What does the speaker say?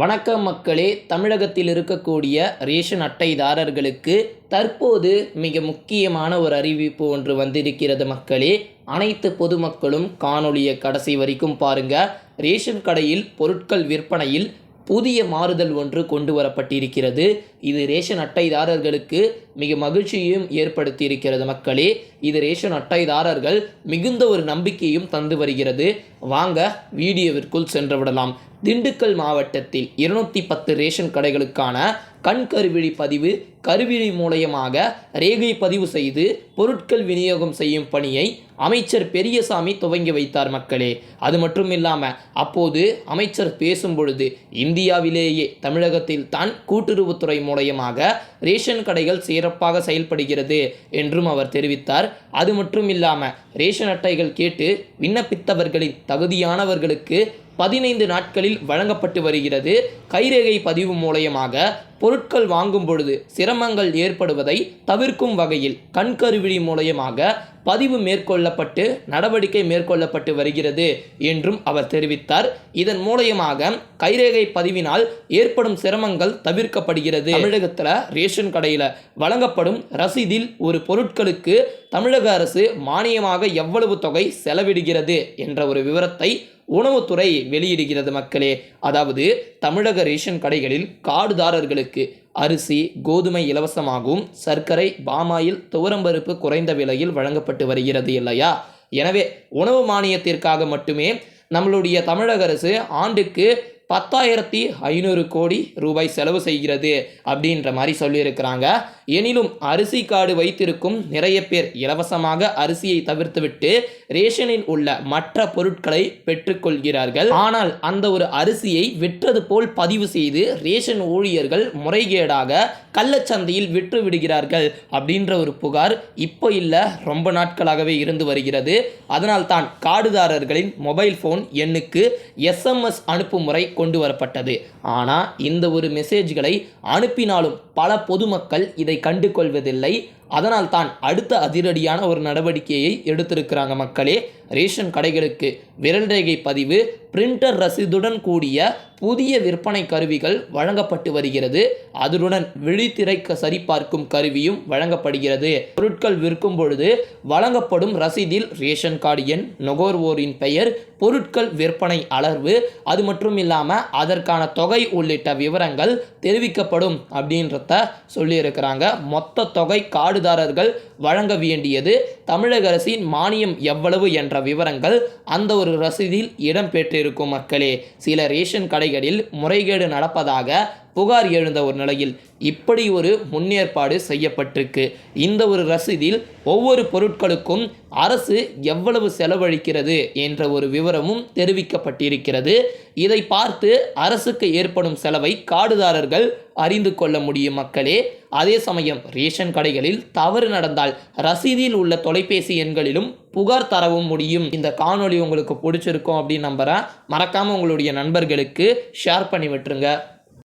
வணக்கம் மக்களே தமிழகத்தில் இருக்கக்கூடிய ரேஷன் அட்டைதாரர்களுக்கு தற்போது மிக முக்கியமான ஒரு அறிவிப்பு ஒன்று வந்திருக்கிறது மக்களே. அனைத்து பொதுமக்களும் காணொளியை கடைசி வரைக்கும் பாருங்க. ரேஷன் கடையில் பொருட்கள் விற்பனையில் புதிய மாறுதல் ஒன்று கொண்டு வரப்பட்டிருக்கிறது. இது ரேஷன் அட்டைதாரர்களுக்கு மிக மகிழ்ச்சியையும் ஏற்படுத்தி இருக்கிறது மக்களே. இது ரேஷன் அட்டைதாரர்கள் மிகுந்த ஒரு நம்பிக்கையும் தந்து வருகிறது. வாங்க வீடியோவிற்குள் சென்று விடலாம். திண்டுக்கல் மாவட்டத்தில் இருநூத்தி பத்து ரேஷன் கடைகளுக்கான கண்கருவிழி பதிவு கருவிழி மூலயமாக ரேகை பதிவு செய்து பொருட்கள் விநியோகம் செய்யும் பணியை அமைச்சர் பெரியசாமி துவங்கி வைத்தார் மக்களே. அது மட்டும் இல்லாமல் அப்போது அமைச்சர் பேசும் பொழுது இந்தியாவிலேயே தமிழகத்தில் தான் கூட்டுறவுத்துறை மூலயமாக ரேஷன் கடைகள் சிறப்பாக செயல்படுகிறது என்றும் அவர் தெரிவித்தார். அது மட்டும் இல்லாமல் ரேஷன் அட்டைகள் கேட்டு விண்ணப்பித்தவர்களின் தகுதியானவர்களுக்கு பதினைந்து நாட்களில் வழங்கப்பட்டு வருகிறது. கைரேகை பதிவு மூலயமாக பொருட்கள் வாங்கும் பொழுது சிரமங்கள் ஏற்படுவதை தவிர்க்கும் வகையில் கண்கருவிழி மூலயமாக பதிவு மேற்கொள்ளப்பட்டு நடவடிக்கை மேற்கொள்ளப்பட்டு வருகிறது என்றும் அவர் தெரிவித்தார். இதன் மூலயமாக கைரேகை பதிவினால் ஏற்படும் சிரமங்கள் தவிர்க்கப்படுகிறது. தமிழகத்தில் ரேஷன் கடையில் வழங்கப்படும் ரசீதில் ஒரு பொருட்களுக்கு தமிழக அரசு மானியமாக எவ்வளவு தொகை செலவிடுகிறது என்ற ஒரு விவரத்தை உணவுத்துறை வெளியிடுகிறது மக்களே. அதாவது தமிழக ரேஷன் கடைகளில் கார்டுதாரர்களுக்கு அரிசி கோதுமை இலவசமாகவும் சர்க்கரை பாமாயில் துவரம்பருப்பு குறைந்த விலையில் வழங்கப்பட்டு வருகிறது இல்லையா? எனவே உணவு மானியத்திற்காக மட்டுமே நம்மளுடைய தமிழக அரசு ஆண்டுக்கு பத்தாயிரத்தி ஐநூறு கோடி ரூபாய் செலவு செய்கிறது அப்படின்ற மாதிரி சொல்லியிருக்கிறாங்க. எனினும் அரிசி கார்டு வைத்திருக்கும் நிறைய பேர் இலவசமாக அரிசியை தவிர்த்துவிட்டு ரேஷனில் உள்ள மற்ற பொருட்களை பெற்றுக்கொள்கிறார்கள். ஆனால் அந்த ஒரு அரிசியை விற்றது போல் பதிவு செய்து ரேஷன் ஊழியர்கள் முறைகேடாக கள்ளச்சந்தையில் விற்று விடுகிறார்கள் அப்படின்ற ஒரு புகார் இப்போ இல்லை ரொம்ப நாட்களாகவே இருந்து வருகிறது. அதனால் தான் கார்டுதாரர்களின் மொபைல் ஃபோன் எண்ணுக்கு எஸ்எம்எஸ் அனுப்பும் முறை கொண்டு வரப்பட்டது ஆனால் இந்த ஒரு மெசேஜ்களை அனுப்பினாலும் பல பொதுமக்கள் இதை கண்டு கொள்வதில்லை அதனால் தான் அடுத்த அதிரடியான ஒரு நடவடிக்கையை எடுத்திருக்கிறாங்க மக்களே. ரேஷன் கடைகளுக்கு விரல் ரேகை பதிவு பிரிண்டர் ரசீதுடன் கூடிய புதிய விற்பனை கருவிகள் வழங்கப்பட்டு வருகிறது. அதனுடன் விழித்திரை சரிபார்க்கும் கருவியும் வழங்கப்படுகிறது. பொருட்கள் விற்கும் பொழுது வழங்கப்படும் ரசீதில் ரேஷன் கார்டு எண் நுகர்வோரின் பெயர் பொருட்கள் விற்பனை அளவு அது மட்டும் இல்லாமல் அதற்கான தொகை உள்ளிட்ட விவரங்கள் தெரிவிக்கப்படும் அப்படின்றத சொல்லியிருக்கிறாங்க. மொத்த தொகை காடுதாரர்கள் வழங்க வேண்டியது தமிழக அரசின் மானியம் எவ்வளவு என்ற விவரங்கள் அந்த ஒரு ரசீதில் இடம்பெற்றிருக்கும் மக்களே. சில ரேஷன் கடைகளில் முறைகேடு நடப்பதாக புகார் எழுந்த ஒரு நிலையில் இப்படி ஒரு முன்னேற்பாடு செய்யப்பட்டிருக்கு. இந்த ஒரு ரசீதில் ஒவ்வொரு பொருட்களுக்கும் அரசு எவ்வளவு செலவழிக்கிறது என்ற ஒரு விவரமும் தெரிவிக்கப்பட்டிருக்கிறது. இதை பார்த்து அரசுக்கு ஏற்படும் செலவை காடுதாரர்கள் அறிந்து கொள்ள முடியும் மக்களே. அதே சமயம் ரேஷன் கடைகளில் தவறு நடந்தால் ரசீதில் உள்ள தொலைபேசி எண்களிலும் புகார் தரவும் முடியும். இந்த காணொளி உங்களுக்கு பிடிச்சிருக்கும் அப்படின்னு நம்புகிறேன் மறக்காமல் உங்களுடைய நண்பர்களுக்கு ஷேர் பண்ணி விட்டுருங்க.